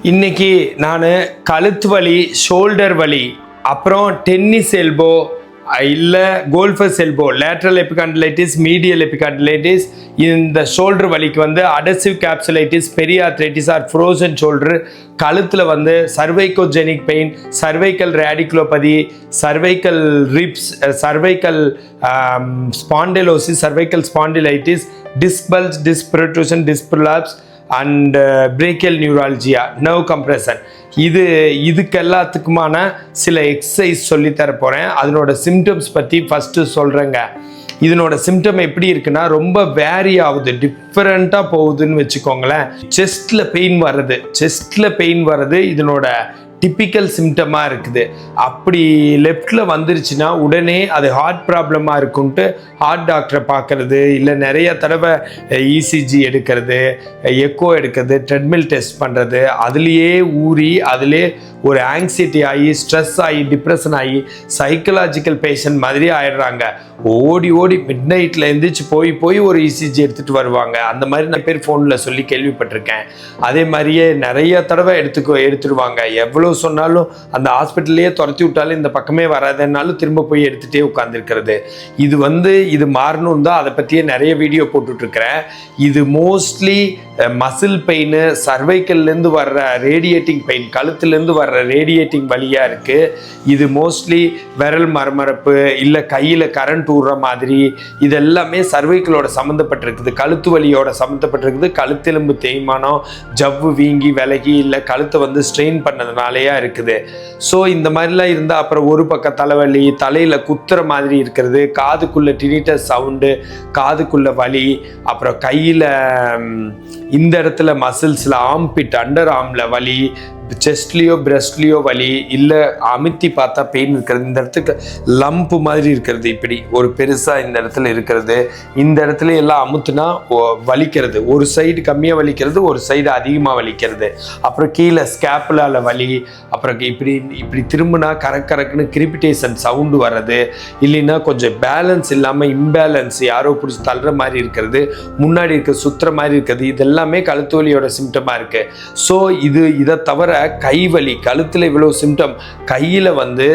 இன்னைக்கு நான் கழுத்து வலி ஷோல்டர் வலி அப்புறம் டென்னிஸ் எல்போ இல்லை golfer's elbow lateral epicondylitis medial epicondylitis இந்த ஷோல்டர் வலிக்கு வந்து அடசிவ் கேப்சுலைட்டிஸ் பெரிய ஆத்ரைட்டிஸ் ஆர் ஃப்ரோசன் ஷோல்டர் கழுத்தில் வந்து cervicogenic pain cervical radiculopathy cervical ribs cervical spondylosis cervical spondylitis disc bulge disc protrusion disc prolapse and brachial neuralgia nerve compression இது இதுக்கு எல்லாத்துக்குமான சில exercise சொல்லித்தர போகிறேன் அதனோட சிம்டம்ஸ் பற்றி ஃபஸ்ட்டு சொல்கிறேங்க இதனோட சிம்டம் எப்படி இருக்குன்னா ரொம்ப வேரி ஆகுது டிஃப்ரெண்ட்டாக போகுதுன்னு வச்சுக்கோங்களேன். செஸ்ட்டில் பெயின் வர்றது செஸ்ட்டில் பெயின் வர்றது இதனோட டிப்பிக்கல் சிம்டமாக இருக்குது. அப்படி லெஃப்டில் வந்துருச்சுன்னா உடனே அது ஹார்ட் ப்ராப்ளமாக இருக்குன்ட்டு ஹார்ட் டாக்டரை பார்க்கறது இல்லை நிறைய தடவை இசிஜி எடுக்கிறது எக்கோ எடுக்கிறது ட்ரெட்மில் டெஸ்ட் பண்ணுறது அதுலேயே ஊறி அதிலே ஒரு ஆங்ஸைட்டி ஆகி ஸ்ட்ரெஸ் ஆகி டிப்ரெஷன் ஆகி சைக்கலாஜிக்கல் பேஷண்ட் மாதிரி ஆயிடுறாங்க. ஓடி ஓடி மிட் நைட்டில் எழுந்திரிச்சு போய் போய் ஒரு இசிஜி எடுத்துகிட்டு வருவாங்க. அந்த மாதிரி நான் பேர் ஃபோனில் சொல்லி கேள்விப்பட்டிருக்கேன். அதே மாதிரியே நிறைய தடவை எடுத்துக்கோ எடுத்துடுவாங்க. எவ்வளோ சொன்னாலும் அந்த ஹாஸ்பிட்டல்லையே துரத்தி விட்டாலும் இந்த பக்கமே வராதுன்னாலும் திரும்ப போய் எடுத்துகிட்டே உட்காந்துருக்கிறது இது வந்து இது மாறணும் தான் அதை பற்றியே நிறைய வீடியோ போட்டுட்ருக்கிறேன். இது மோஸ்ட்லி மசில் பெயின் சர்வைக்கல்லேருந்து வர்ற ரேடியேட்டிங் பெயின் கழுத்துலேருந்து வர வர்ற ரேடியேட்டிங் வழியாக இருக்குது இது மோஸ்ட்லி விரல் மரமரப்பு இல்லை கையில் கரண்ட் விடுற மாதிரி இது எல்லாமே சம்மந்தப்பட்டிருக்குது கழுத்து வலியோட சம்மந்தப்பட்டிருக்குது கழுத்தெலும்பு தேய்மானம் ஜவ்வு வீங்கி விலகி இல்லை கழுத்தை வந்து ஸ்ட்ரெயின் பண்ணதுனாலயா இருக்குது. ஸோ இந்த மாதிரிலாம் இருந்தால் அப்புறம் ஒரு பக்கம் தலைவலி தலையில் குத்துற மாதிரி இருக்கிறது காதுக்குள்ளே டினிட்டஸ் சவுண்டு காதுக்குள்ளே வலி அப்புறம் கையில் இந்த இடத்துல மசில்ஸில் ஆம்பிட் அண்டர் ஆர்மில் வலி செஸ்ட்லேயோ பிரஸ்ட்லேயோ வலி இல்லை அமுத்தி பார்த்தா பெயின் இருக்கிறது. இந்த இடத்துக்கு லம்ப் மாதிரி இருக்கிறது இப்படி. ஒரு பெருசாக இந்த இடத்துல இருக்கிறது. இந்த இடத்துல எல்லாம் அமுத்துனா வலிக்கிறது. ஒரு சைடு கம்மியாக வலிக்கிறது ஒரு சைடு அதிகமாக வலிக்கிறது. அப்புறம் கீழே ஸ்கேப்புலால் வலி அப்புறம் இப்படி இப்படி திரும்பினா கரக் கரக்குன்னு கிரிபிட்டேஷன் சவுண்டு வர்றது. இல்லைன்னா கொஞ்சம் பேலன்ஸ் இல்லாமல் இம்பேலன்ஸ் யாரோ பிடிச்சி தள்ளுற மாதிரி இருக்கிறது. முன்னாடி இருக்க சுற்றுற மாதிரி இருக்கிறது. இதெல்லாம் கழுத்து வலியோட சிம்டமாக இருக்குது ஸோ இது இதை தவிர கைவலி கழுத்தில் இவ்வளோ சிம்டம் கையில் வந்து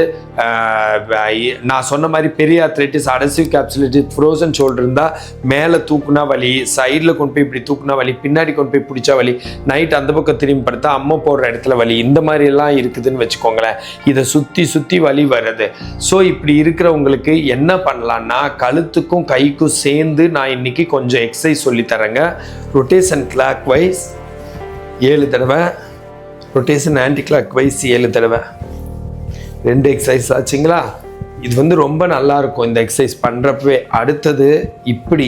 நான் சொன்ன மாதிரி பெரிய arthritis adhesive capsulitis frozen shoulder இருந்தால் மேலே தூக்குனா வலி சைடில் கொண்டு போய் இப்படி தூக்குனா வலி பின்னாடி கொண்டு போய் பிடிச்சா வலி நைட் அந்த பக்கம் திரும்பி படுத்தா அம்மா போடுற இடத்துல வலி இந்த மாதிரிலாம் இருக்குதுன்னு வச்சுக்கோங்களேன். இதை சுற்றி சுற்றி வலி வருது. ஸோ இப்படி இருக்கிறவங்களுக்கு என்ன பண்ணலான்னா கழுத்துக்கும் கைக்கும் சேர்ந்து நான் இன்னைக்கு கொஞ்சம் எக்ஸசைஸ் சொல்லித்தரேங்க ரொட்டேஷன் கிளாக் வைஸ் ஏழு தடவை ரொட்டேஷன் ஆன்டி கிளாக் வைஸ் ஏழு தடவை. ரெண்டு எக்ஸசைஸ் ஆச்சுங்களா? இது வந்து ரொம்ப நல்லாயிருக்கும் இந்த எக்ஸசைஸ் பண்ணுறப்பவே அடுத்தது இப்படி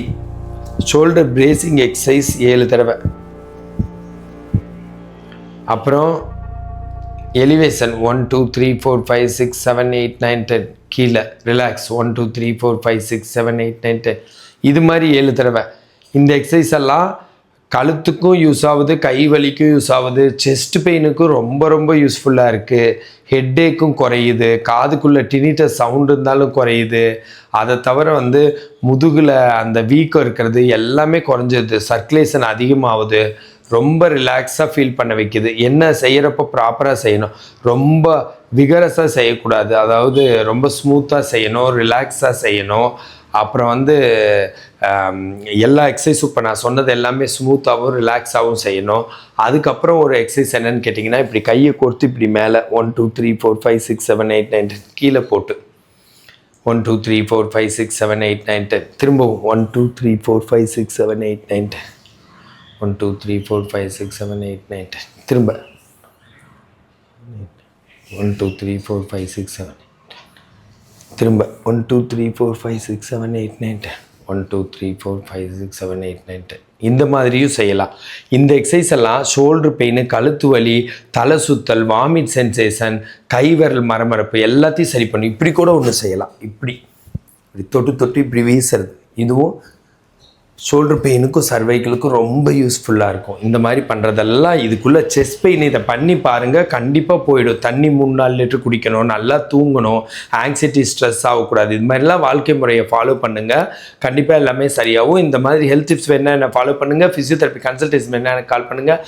ஷோல்டர் பிரேசிங் எக்ஸசைஸ் ஏழு தடவை. அப்புறம் elevation one two three four five six seven eight nine ten கீழே relax one two three four five six seven eight nine ten இது மாதிரி ஏழு தடவை. இந்த எக்ஸசைஸ் எல்லாம் கழுத்துக்கும் யூஸ் ஆகுது கை வலிக்கும் யூஸ் ஆகுது செஸ்ட் பெயினுக்கும் ரொம்ப ரொம்ப யூஸ்ஃபுல்லாக இருக்குது ஹெட்டேக்கும் குறையுது காதுக்குள்ளே டினிட்ட சவுண்டு இருந்தாலும் குறையுது. அதை தவிர வந்து முதுகில் அந்த வீக்கம் இருக்கிறது எல்லாமே குறைஞ்சிருது சர்க்குலேஷன் அதிகமாகுது. ரொம்ப ரிலாக்ஸாக ஃபீல் பண்ண வைக்கிது. என்ன செய்கிறப்ப ப்ராப்பராக செய்யணும்? ரொம்ப விகரஸாக செய்யக்கூடாது. அதாவது ரொம்ப ஸ்மூத்தாக செய்யணும் ரிலாக்ஸாக செய்யணும். அப்புறம் வந்து எல்லா எக்ஸசைஸும் இப்போ நான் சொன்னது எல்லாமே ஸ்மூத்தாகவும் ரிலாக்ஸாகவும் செய்யணும். அதுக்கப்புறம் ஒரு எக்ஸசைஸ் என்னென்னு கேட்டிங்கன்னா இப்படி கையை கொடுத்து இப்படி மேலே one two three four five six seven eight nine ten கீழே போட்டு. One two three four five six seven eight nine ten திரும்பவும் one two three four five six seven eight nine ten one two three four five six seven eight nine ten திரும்ப. One two three four five six seven திரும்ப one two three four five six seven eight nine ten one two three four five six seven eight nine ten இந்த மாதிரியும் செய்யலாம். இந்த exercise எல்லாம் shoulder pain கழுத்து வலி தலை சுத்தல் வாமிட் சென்சேஷன் கைவரல் மரமரப்பு எல்லாத்தையும் சரி பண்ணும் இப்படி கூட ஒன்று செய்யலாம். இப்படி. இப்படி தொட்டு தொட்டு இப்படி வீசுறது. இதுவும் ஷோல்டர் பெயினுக்கும் சர்வைக்கலுக்கும் ரொம்ப யூஸ்ஃபுல்லாக இருக்கும். இந்த மாதிரி பண்ணுறதெல்லாம் இதுக்குள்ளே செஸ்ட் பெயின் இதை பண்ணி பாருங்கள் கண்டிப்பாக போயிடும். தண்ணி மூணு நாலு லிட்டர் குடிக்கணும் நல்லா தூங்கணும் ஆங்ஸைட்டி ஸ்ட்ரெஸ் ஆகக்கூடாது. இது மாதிரிலாம் வாழ்க்கை முறையை ஃபாலோ பண்ணுங்கள் கண்டிப்பாக எல்லாமே சரியாகும். இந்த மாதிரி ஹெல்த் டிப்ஸ் என்னென்ன என்ன ஃபாலோ பண்ணுங்கள் ஃபிசியோதெரப்பி கன்சல்டேஷன் என்னென்ன எனக்கு கால் பண்ணுங்கள்